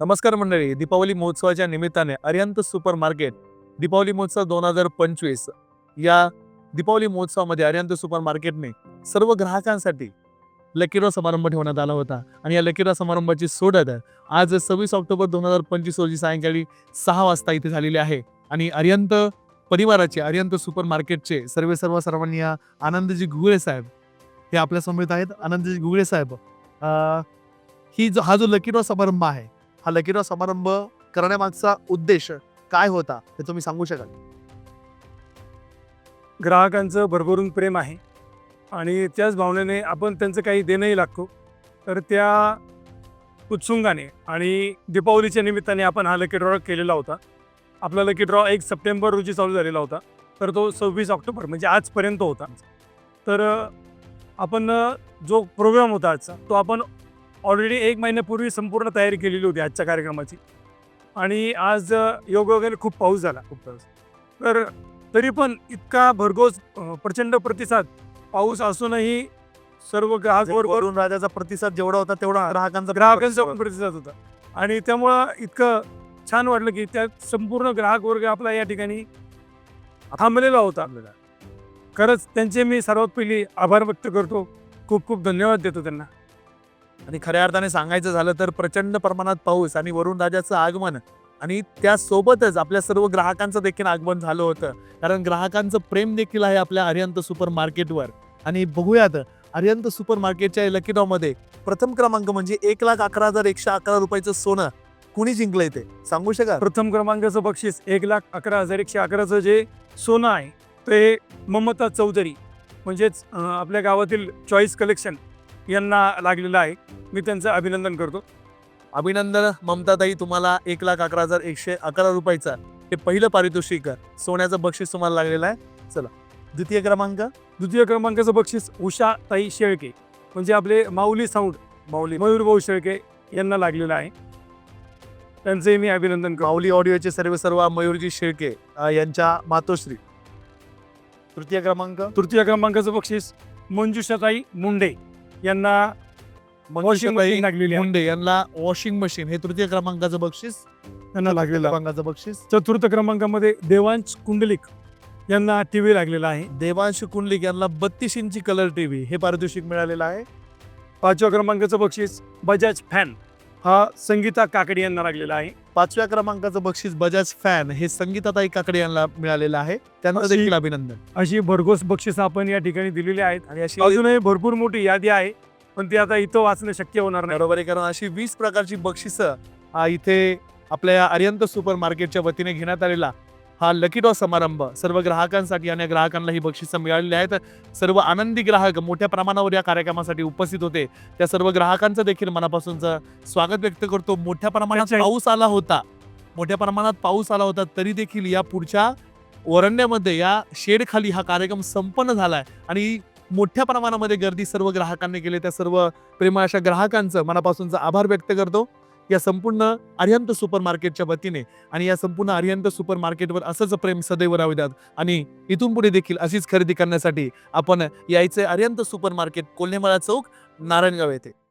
नमस्कार मंडळी दीपावली महोत्सवाच्या निमित्ताने अरिहंत सुपर मार्केट दीपावली महोत्सव दोन हजार पंचवीस या दीपावली महोत्सवामध्ये अरिहंत सुपर मार्केटने सर्व ग्राहकांसाठी लकीरा समारंभ ठेवण्यात आला होता. आणि या लकीरा समारंभाची सोडत आज सव्वीस ऑक्टोबर दोन हजार पंचवीस रोजी सायंकाळी सहा वाजता इथे झालेली आहे. आणि अरिहंत परिवाराचे अरिहंत सुपर मार्केटचे सर्व सर्व सर्वांनी या आनंदजी घुगळे साहेब हे आपल्यासमोर आहेत. आनंदजी घुगळे साहेब ही जो हा जो लकीरा समारंभ आहे हा लकीरा समारंभ करण्यामागचा उद्देश काय होता ते तुम्ही सांगू शकाल? ग्राहकांचं भरभरून प्रेम आहे आणि त्याच भावनेने आपण त्यांचं काही देणंही लागतो. तर त्या उत्सुंगाने आणि दीपावलीच्या निमित्ताने आपण हा लकी ड्रॉ केलेला होता. आपला लकी ड्रॉ एक सप्टेंबर रोजी चालू झालेला होता. तर तो सव्वीस ऑक्टोबर म्हणजे आजपर्यंत होता. तर आपण जो प्रोग्राम होता आजचा तो आपण ऑलरेडी एक महिन्यापूर्वी संपूर्ण तयारी केलेली होती आजच्या कार्यक्रमाची. आणि आज अ, योगायोगाने खूप पाऊस झाला. खूप पाऊस. तर तरी पण इतका भरघोस प्रचंड प्रतिसाद पाऊस असूनही सर्व ग्राहक वर्ग वरुण राजाचा प्रतिसाद जेवढा होता तेवढा ग्राहकांचा ग्राहकांचा पण प्रतिसाद होता. आणि त्यामुळं इतकं छान वाटलं की त्या संपूर्ण ग्राहक वर्ग आपला या ठिकाणी थांबलेला होता. आपल्याला खरंच त्यांचे मी सर्वात पहिली आभार व्यक्त करतो. खूप खूप धन्यवाद देतो त्यांना. आणि खऱ्या अर्थाने सांगायचं झालं तर प्रचंड प्रमाणात पाऊस आणि वरुण राजाचं आगमन आणि त्यासोबतच आपल्या सर्व ग्राहकांचं देखील आगमन झालं होतं. कारण ग्राहकांचं प्रेम देखील आहे आपल्या अरिहंत सुपर मार्केटवर. आणि बघूयात अरिहंत सुपर मार्केटच्या लकी मध्ये प्रथम क्रमांक म्हणजे एक लाख अकरा हजार एकशे अकरा रुपयाचं सोनं कुणी जिंकलंय ते? सांगू शकाल? प्रथम क्रमांकाचं बक्षीस एक लाख अकरा हजार एकशे अकराचं जे सोनं आहे ते ममता चौधरी म्हणजेच आपल्या गावातील चॉईस कलेक्शन यांना लागलेलं आहे. मी त्यांचं अभिनंदन करतो. अभिनंदन ममताताई तुम्हाला एक लाख अकरा हजार एकशे अकरा रुपयाचा हे पहिलं पारितोषिक सोन्याचं बक्षीस तुम्हाला लागलेलं आहे. चला द्वितीय क्रमांक. द्वितीय क्रमांकाचं बक्षीस उषा ताई शेळके म्हणजे आपले माऊली साऊंड माऊली मयूर भाऊ शेळके यांना लागलेलं आहे. त्यांचंही मी अभिनंदन माऊली ऑडिओचे सर्व सर्व मयूरजी शेळके यांच्या मातोश्री. तृतीय क्रमांक. तृतीय क्रमांकाचं बक्षीस मंजुषाताई मुंडे. यांना वॉशिंग मशीन लागलेली आहे. मुंडे यांना वॉशिंग मशीन हे तृतीय क्रमांकाचं बक्षीस. त्यांना लागलेलं. आहे क्रमांकाचं बक्षीस. चतुर्थ क्रमांकामध्ये देवांश कुंडलिक यांना टी व्ही लागलेला आहे. देवांश कुंडलिक यांना बत्तीस इंची कलर टीव्ही हे पारितोषिक मिळालेलं आहे. पाचव्या क्रमांकाचं बक्षीस बजाज फॅन. हा संगीता काकडे यांना लागलेला आहे. पाचव्या क्रमांकाचं बक्षीस बजाज फॅन हे संगीताताई काकडे यांना मिळालेलं आहे. अशी- देखील अभिनंदन. अशी भरघोस बक्षीस आपण या ठिकाणी दिलेली आहेत आणि अशी अजूनही भरपूर मोठी यादी आहे. पण ती आता इथं वाचणं शक्य होणार नाही. बरोबर आहे कारण अशी वीस प्रकारची बक्षिसं आ, इथे आपल्या अरियंत सुपर मार्केटच्या वतीने घेण्यात आलेला हा लकी ड्रॉ समारंभ. सर्व ग्राहकांसाठी आणि ग्राहकांना ही बक्षिसं मिळालेली आहेत सर्व आनंदी ग्राहक मोठ्या प्रमाणावर या कार्यक्रमासाठी उपस्थित होते. त्या सर्व ग्राहकांचं देखील मनापासूनचं स्वागत व्यक्त करतो. मोठ्या प्रमाणात पाऊस आला होता. मोठ्या प्रमाणात पाऊस आला होता. तरी देखील या पुढच्या वरंड्यामध्ये या शेडखाली हा कार्यक्रम संपन्न झालाय. आणि मोठ्या प्रमाणामध्ये गर्दी सर्व ग्राहकांनी केली. त्या सर्व प्रेमळ अशा ग्राहकांचं मनापासूनचा आभार व्यक्त करतो. या संपूर्ण आर्यंत सुपर मार्केटच्या वतीने आणि या संपूर्ण आर्यंत सुपर मार्केटवर असंच प्रेम सदैव राहू द्यात आणि इथून पुढे देखील अशीच खरेदी करण्यासाठी आपण यायचे आर्यंत सुपर मार्केट कोल्हेमाळा चौक नारायणगाव येथे.